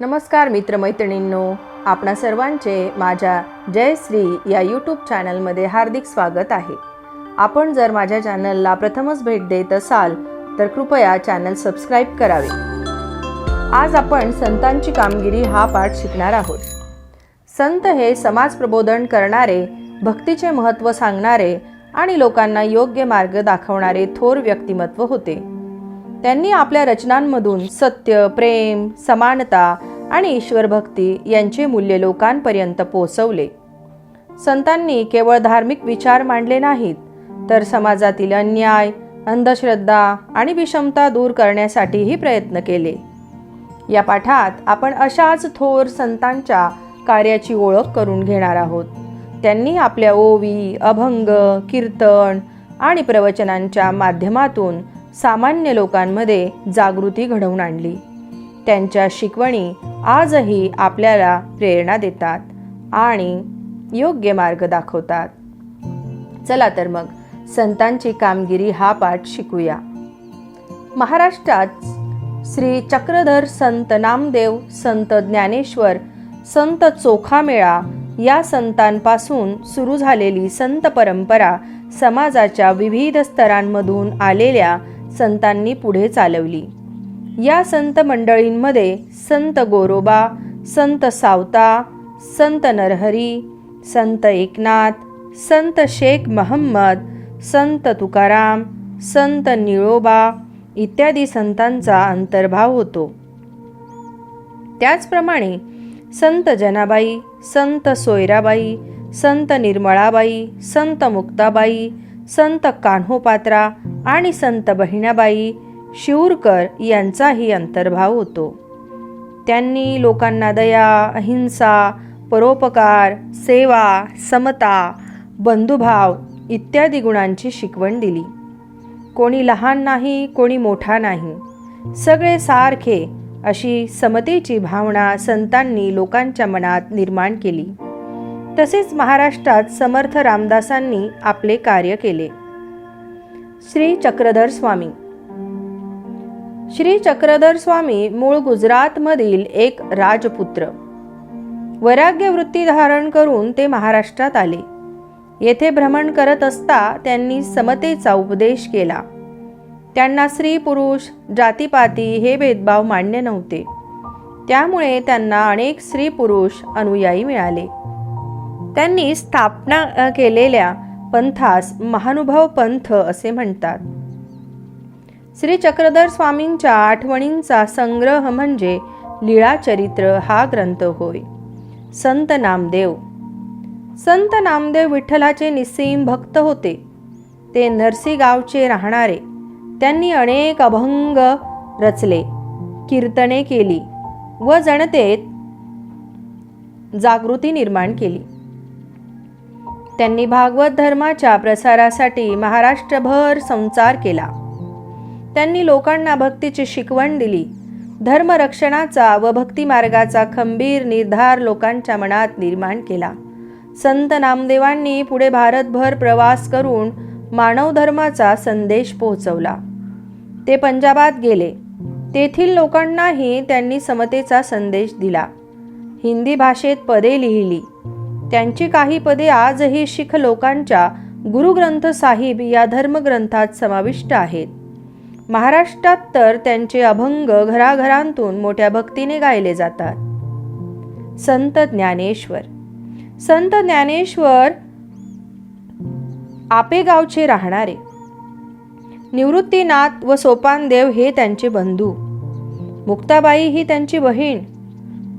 नमस्कार मित्रमैत्रिणींनो आपणा सर्वांचे माझ्या जयश्री या यूट्यूब चॅनलमध्ये हार्दिक स्वागत आहे. आपण जर माझ्या चॅनलला प्रथमच भेट देत असाल तर कृपया चॅनल सबस्क्राईब करावे. आज आपण संतांची कामगिरी हा पाठ शिकणार आहोत. संत हे समाज प्रबोधन करणारे भक्तीचे महत्त्व सांगणारे आणि लोकांना योग्य मार्ग दाखवणारे थोर व्यक्तिमत्व होते. त्यांनी आपल्या रचनांमधून सत्य प्रेम समानता आणि ईश्वरभक्ती यांचे मूल्य लोकांपर्यंत पोहोचवले. संतांनी केवळ धार्मिक विचार मांडले नाहीत तर समाजातील अन्याय अंधश्रद्धा आणि विषमता दूर करण्यासाठीही प्रयत्न केले. या पाठात आपण अशाच थोर संतांच्या कार्याची ओळख करून घेणार आहोत. त्यांनी आपल्या ओवी अभंग कीर्तन आणि प्रवचनांच्या माध्यमातून सामान्य लोकांमध्ये जागृती घडवून आणली. त्यांच्या शिकवणी आजही आपल्याला प्रेरणा देतात आणि योग्य मार्ग दाखवतात. चला तर मग संतांची कामगिरी हा पाठ शिकूया. महाराष्ट्रात श्री चक्रधर संत नामदेव संत ज्ञानेश्वर संत चोखामेळा या संतांपासून सुरू झालेली संत परंपरा समाजाच्या विविध स्तरांमधून आलेल्या संतांनी पुढे चालवली. या संत मंडळींमध्ये संत गोरोबा संत सावता संत नरहरी संत एकनाथ संत शेख महम्मद संत तुकाराम संत निळोबा इत्यादी संतांचा अंतर्भाव होतो. त्याचप्रमाणे संत जनाबाई संत सोयराबाई संत निर्मळाबाई संत मुक्ताबाई संत कान्होपात्रा आणि संत बहिणाबाई शिवूरकर यांचाही अंतर्भाव होतो. त्यांनी लोकांना दया अहिंसा परोपकार सेवा समता बंधुभाव इत्यादी गुणांची शिकवण दिली. कोणी लहान नाही कोणी मोठा नाही. सगळे सारखे अशी समतेची भावना संतांनी लोकांच्या मनात निर्माण केली. तसेच महाराष्ट्रात समर्थ रामदासांनी आपले कार्य केले. श्री चक्रधर स्वामी. श्री चक्रधर स्वामी मूळ गुजरातमधील एक राजपुत्र. वैराग्य वृत्ती धारण करून ते महाराष्ट्रात आले. येथे भ्रमण करत असता त्यांनी समतेचा उपदेश केला. त्यांना स्त्री पुरुष जातीपाती हे भेदभाव मान्य नव्हते. त्यामुळे त्यांना अनेक स्त्री पुरुष अनुयायी मिळाले. त्यांनी स्थापना केलेल्या पंथास महानुभाव पंथ असे म्हणतात. श्री चक्रधर स्वामींच्या आठवणींचा संग्रह म्हणजे लीळा चरित्र हा ग्रंथ होय. संत नामदेव. संत नामदेव विठ्ठलाचे निस्सीम भक्त होते. ते नरसी गावचे राहणारे. त्यांनी अनेक अभंग रचले कीर्तने केली व जनतेत जागृती निर्माण केली. त्यांनी भागवत धर्माच्या प्रसारासाठी महाराष्ट्रभर संचार केला. त्यांनी लोकांना भक्तीची शिकवण दिली. धर्मरक्षणाचा व भक्तिमार्गाचा खंबीर निर्धार लोकांच्या मनात निर्माण केला. संत नामदेवांनी पुढे भारतभर प्रवास करून मानव धर्माचा संदेश पोहोचवला. ते पंजाबात गेले. तेथील लोकांनाही त्यांनी समतेचा संदेश दिला. हिंदी भाषेत पदे लिहिली. त्यांची काही पदे आजही शीख लोकांच्या गुरुग्रंथ साहिब या धर्मग्रंथात समाविष्ट आहेत. महाराष्ट्रात तर त्यांचे अभंग घराघरांतून मोठ्या भक्तीने गायले जातात. संत ज्ञानेश्वर. संत ज्ञानेश्वर आपेगावचे राहणारे. निवृत्तीनाथ व सोपानदेव हे त्यांचे बंधू. मुक्ताबाई ही त्यांची बहीण.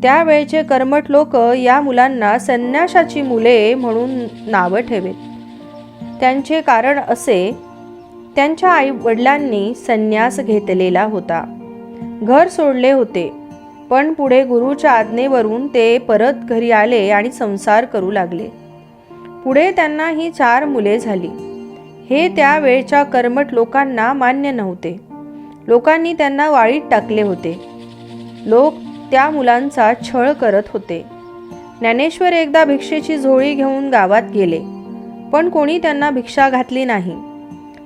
त्यावेळचे कर्मठ लोक या मुलांना संन्याशाची मुले म्हणून नावं ठेवेत. त्यांचे कारण असे त्यांच्या आई वडिलांनी संन्यास घेतलेला होता. घर सोडले होते पण पुढे गुरुच्या आज्ञेवरून ते परत घरी आले आणि संसार करू लागले. पुढे त्यांना ही चार मुले झाली. हे त्यावेळच्या कर्मठ लोकांना मान्य नव्हते. लोकांनी त्यांना वाळीत टाकले होते. लोक त्या मुलांचा छळ करत होते. ज्ञानेश्वर एकदा भिक्षेची झोळी घेऊन गावात गेले पण कोणी त्यांना भिक्षा घातली नाही.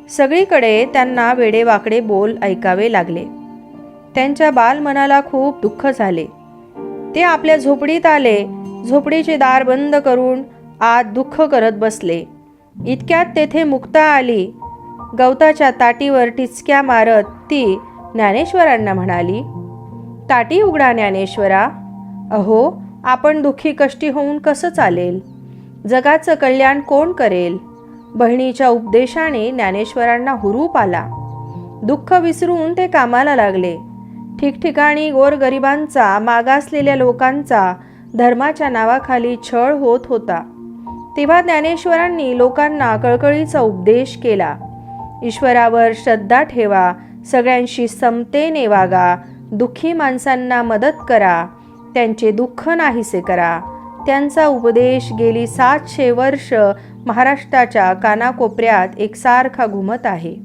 सगळीकडे त्यांना वेडेवाकडे बोल ऐकावे लागले. त्यांच्या बालमनाला खूप दुःख झाले. ते आपल्या झोपडीत आले झोपडीचे दार बंद करून आत दुःख करत बसले. इतक्यात तेथे मुक्ता आली. गवताच्या ताटीवर टिचक्या मारत ती ज्ञानेश्वरांना म्हणाली ताटी उघडा ज्ञानेश्वरा. अहो आपण दुःखी कष्टी होऊन कसं चालेल? जगाचं कल्याण कोण करेल? बहिणीच्या उपदेशाने ज्ञानेश्वरांना हुरूप आला. दुःख विसरून ते कामाला लागले. ठिकठिकाणी गोरगरिबांचा मागासलेल्या लोकांचा धर्माच्या नावाखाली छळ होत होता. तेव्हा ज्ञानेश्वरांनी लोकांना कळकळीचा उपदेश केला. ईश्वरावर श्रद्धा ठेवा सगळ्यांशी समतेने वागा दुःखी माणसांना मदत करा. त्यांचे दुःख नाहीसे करा. त्यांचा उपदेश गेली सातशे वर्ष महाराष्ट्राच्या कानाकोपऱ्यात एकसारखा घुमत आहे.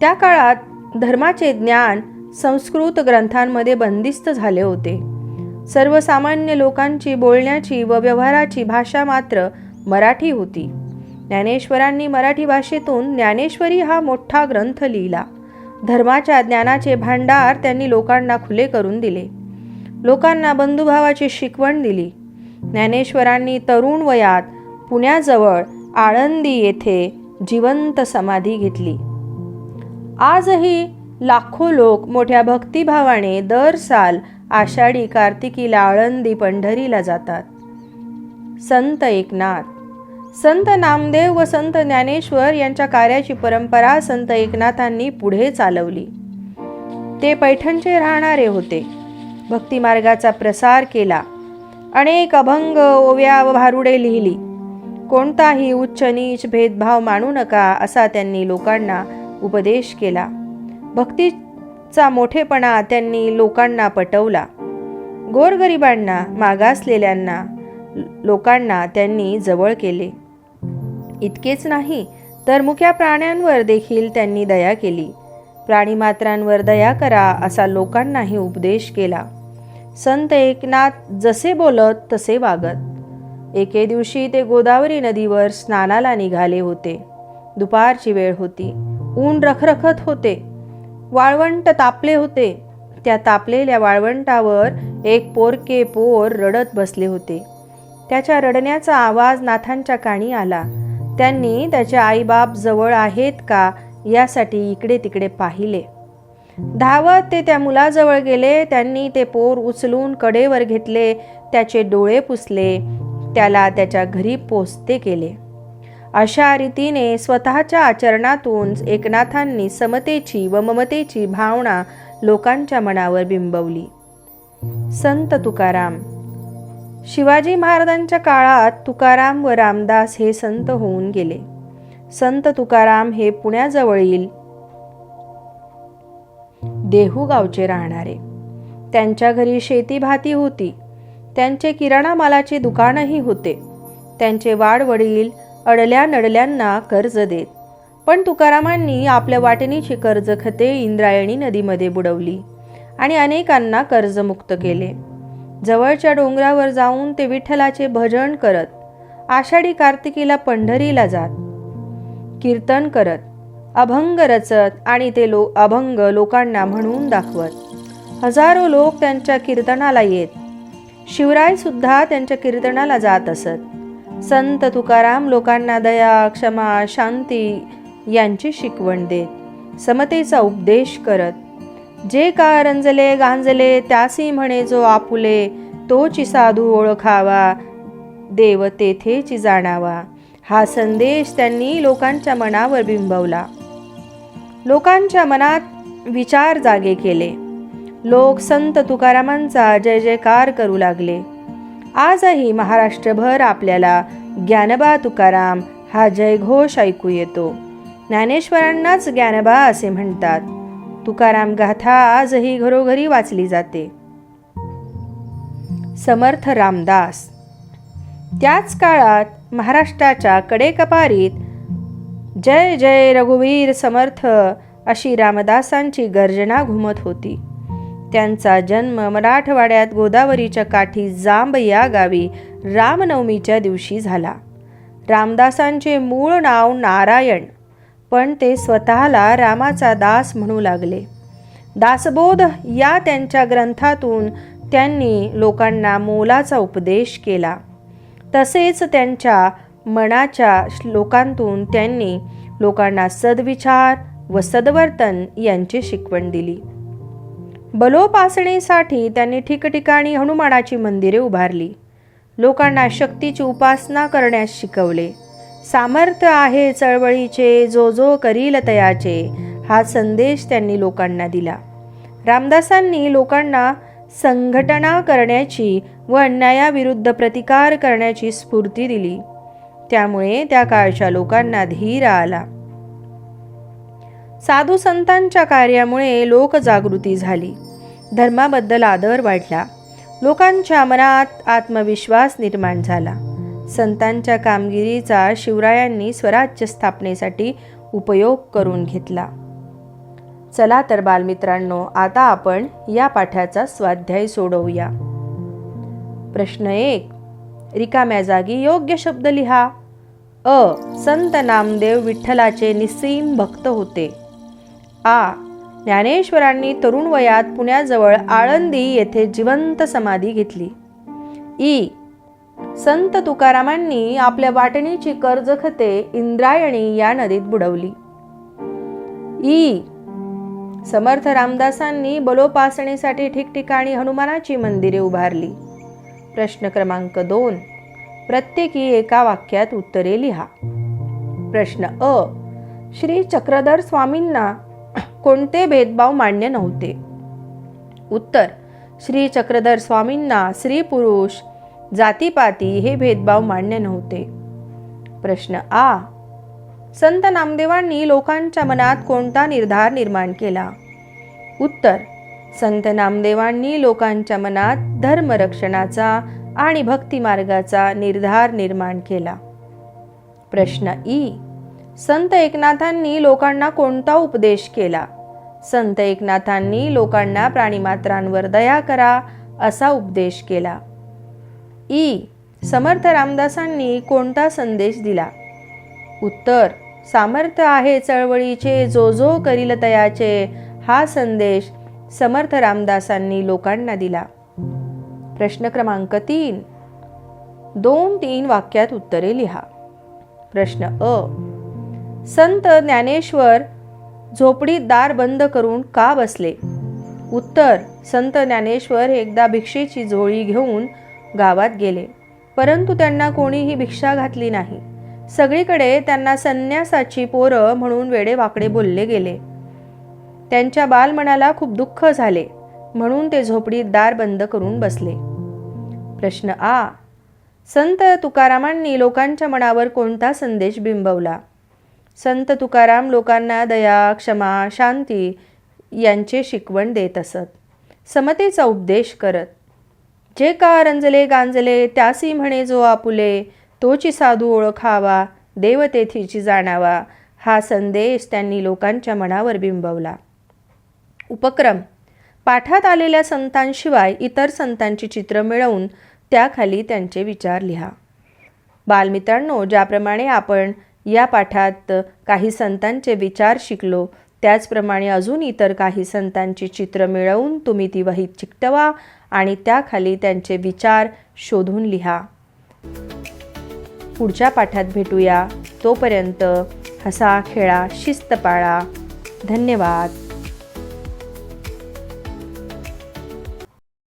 त्या काळात धर्माचे ज्ञान संस्कृत ग्रंथांमध्ये बंदिस्त झाले होते. सर्वसामान्य लोकांची बोलण्याची व व्यवहाराची भाषा मात्र मराठी होती. ज्ञानेश्वरांनी मराठी भाषेतून ज्ञानेश्वरी हा मोठा ग्रंथ लिहिला. धर्माच्या ज्ञानाचे भांडार त्यांनी लोकांना खुले करून दिले. लोकांना बंधुभावाची शिकवण दिली. ज्ञानेश्वरांनी तरुण वयात पुण्याजवळ आळंदी येथे जिवंत समाधी घेतली. आजही लाखो लोक मोठ्या भक्तिभावाने दर साल आषाढी कार्तिकीला आळंदी पंढरीला जातात. संत एकनाथ संत नामदेव व संत ज्ञानेश्वर यांच्या कार्याची परंपरा संत एकनाथांनी पुढे चालवली. ते पैठणचे राहणारे होते. भक्तिमार्गाचा प्रसार केला. अनेक अभंग ओव्या व भारुडे लिहिली. कोणताही उच्च नीच भेदभाव मानू नका असा त्यांनी लोकांना उपदेश केला. भक्तीचा मोठेपणा त्यांनी लोकांना पटवला. गोरगरिबांना मागासलेल्यांना लोकांना त्यांनी जवळ केले. इतकेच नाही तर मुख्या प्राण्यांवर देखील त्यांनी दया केली. प्राणीमात्रांवर दया करा असा लोकांनाही उपदेश केला. संत एकनाथ जसे बोलत तसे वागत. एके दिवशी ते गोदावरी नदीवर स्नानाला निघाले होते. दुपारची वेळ होती. ऊन रखरखत होते. वाळवंट तापले होते. त्या तापलेल्या वाळवंटावर एक पोरके पोर रडत बसले होते. त्याच्या रडण्याचा आवाज नाथांच्या काणी आला. त्यांनी त्याचे आईबाप जवळ आहेत का यासाठी इकडे तिकडे पाहिले. धावत ते त्या मुलाजवळ गेले त्यांनी ते पोर उचलून कडेवर घेतले त्याचे डोळे पुसले त्याला त्याच्या घरी पोचते केले. अशा रीतीने स्वतःच्या आचरणातून एकनाथांनी समतेची व ममतेची भावना लोकांच्या मनावर बिंबवली. संत तुकाराम शिवाजी महाराजांच्या काळात तुकाराम व रामदास हे संत होऊन गेले. संत तुकाराम हे पुण्याजवळील देहू गावचे राहणारे. त्यांच्या घरी शेती भाती होती. त्यांचे किराणा मालाचे दुकानही होते. त्यांचे वाडवडील अडल्या नडल्यांना कर्ज देत. पण तुकारामांनी आपल्या वाटणीची कर्ज खते इंद्रायणी नदीमध्ये बुडवली आणि अनेकांना कर्जमुक्त केले. जवळच्या डोंगरावर जाऊन ते विठ्ठलाचे भजन करत आषाढी कार्तिकीला पंढरीला जात. कीर्तन करत अभंग रचत आणि ते लो अभंग लोकांना म्हणून दाखवत. हजारो लोक त्यांच्या कीर्तनाला येत. शिवराय सुद्धा त्यांच्या कीर्तनाला जात असत. संत तुकाराम लोकांना दया क्षमा शांती यांची शिकवण देत समतेचा उपदेश करत. जे का रंजले गांजले त्यासी म्हणे जो आपुले तोची साधू ओळखावा देव तेथेची जाणावा. हा संदेश त्यांनी लोकांच्या मनावर बिंबवला. लोकांच्या मनात विचार जागे केले. लोक संत तुकारामांचा जय जयकार करू लागले. आजही महाराष्ट्रभर आपल्याला ज्ञानबा तुकाराम हा जयघोष ऐकू येतो. ज्ञानेश्वरांनाच ज्ञानबा असे म्हणतात. तुकाराम गाथा आजही घरोघरी वाचली जाते. समर्थ रामदास. त्याच काळात महाराष्ट्राच्या कडेकपारीत जय जय रघुवीर समर्थ अशी रामदासांची गर्जना घुमत होती. त्यांचा जन्म मराठवाड्यात गोदावरीच्या काठी जांब या गावी रामनवमीच्या दिवशी झाला. रामदासांचे मूळ नाव नारायण. पण ते स्वतःला रामाचा दास म्हणू लागले. दासबोध या त्यांच्या ग्रंथातून त्यांनी लोकांना मोलाचा उपदेश केला. तसेच त्यांच्या मनाच्या श्लोकांतून त्यांनी लोकांना सद्विचार व सद्वर्तन यांची शिकवण दिली. बलोपासनेसाठी त्यांनी ठिकठिकाणी हनुमानाची मंदिरे उभारली. लोकांना शक्तीची उपासना करण्यास शिकवले. सामर्थ्य आहे चळवळीचे जो जो करील तयाचे हा संदेश त्यांनी लोकांना दिला. रामदासांनी लोकांना संघटना करण्याची व अन्यायाविरुद्ध प्रतिकार करण्याची स्फूर्ती दिली. त्यामुळे त्या काळच्या लोकांना धीर आला. साधू संतांच्या कार्यामुळे लोकजागृती झाली. धर्माबद्दल आदर वाढला. लोकांच्या मनात आत्मविश्वास निर्माण झाला. संतांच्या कामगिरीचा शिवरायांनी स्वराज्य स्थापनेसाठी उपयोग करून घेतला. चला तर बालमित्रांनो आता आपण या पाठाचा स्वाध्याय सोडवूया. प्रश्न एक. रिकाम्या जागी योग्य शब्द लिहा. अ. संत नामदेव विठ्ठलाचे निस्सीम भक्त होते. आ. ज्ञानेश्वरांनी तरुण वयात पुण्याजवळ आळंदी येथे जिवंत समाधी घेतली. ई. संत तुकारामांनी आपल्या वाटणीची कर्जखते इंद्रायणी या नदीत बुडवली. ई. समर्थ रामदासांनी बलोपासनेसाठी ठिकठिकाणी हनुमानाची मंदिरे उभारली. प्रश्न क्रमांक दोन. प्रत्येकी एका वाक्यात उत्तरे लिहा. प्रश्न अ. श्री चक्रधर स्वामींना कोणते भेदभाव मान्य नव्हते? उत्तर. श्री चक्रधर स्वामींना स्त्री पुरुष जातीपाती हे भेदभाव मान्य नव्हते. प्रश्न आ. संत नामदेवांनी लोकांच्या मनात कोणता निर्धार निर्माण केला? उत्तर. संत नामदेवांनी लोकांच्या मनात धर्मरक्षणाचा आणि भक्तिमार्गाचा निर्धार निर्माण केला. प्रश्न ई. संत एकनाथांनी लोकांना कोणता उपदेश केला? संत एकनाथांनी लोकांना प्राणीमात्रांवर दया करा असा उपदेश केला. ई. समर्थ रामदासांनी कोणता संदेश दिला? उत्तर सामर्थ्य आहे चळवळीचे जो जो करील तयाचे हा संदेश समर्थ रामदासांनी लोकांना दिला. प्रश्न क्रमांक तीन. दोन तीन वाक्यात उत्तरे लिहा. प्रश्न अ. संत ज्ञानेश्वर झोपडीत दार बंद करून का बसले? उत्तर संत ज्ञानेश्वर एकदा भिक्षेची झोळी घेऊन गावात गेले. परंतु त्यांना कोणीही भिक्षा घातली नाही. सगळीकडे त्यांना संन्यासाची पोरं म्हणून वेडे वाकडे बोलले गेले. त्यांच्या बालमनाला खूप दुःख झाले म्हणून ते झोपडीत दार बंद करून बसले. प्रश्न आ. संत तुकारामांनी लोकांच्या मनावर कोणता संदेश बिंबवला? संत तुकाराम लोकांना दया क्षमा शांती यांचे शिकवण देत असत. समतेचा उपदेश करत. जे का रंजले गांजले त्यासी म्हणे जो आपुले तोची साधू ओळखावा देवतेथीची जाणावा. हा संदेश त्यांनी लोकांच्या मनावर बिंबवला. उपक्रम. पाठात आलेल्या संतांशिवाय इतर संतांची चित्र मिळवून त्याखाली त्यांचे विचार लिहा. बालमित्रांनो ज्याप्रमाणे आपण या पाठात काही संतांचे विचार शिकलो त्याचप्रमाणे अजून इतर काही संतांची चित्र मिळवून तुम्ही ती वहीत चिकटवा आणि त्याखाली त्यांचे विचार शोधून लिहा. पुढच्या पाठात भेटूया. तोपर्यंत हसा खेळा शिस्त पाळा धन्यवाद.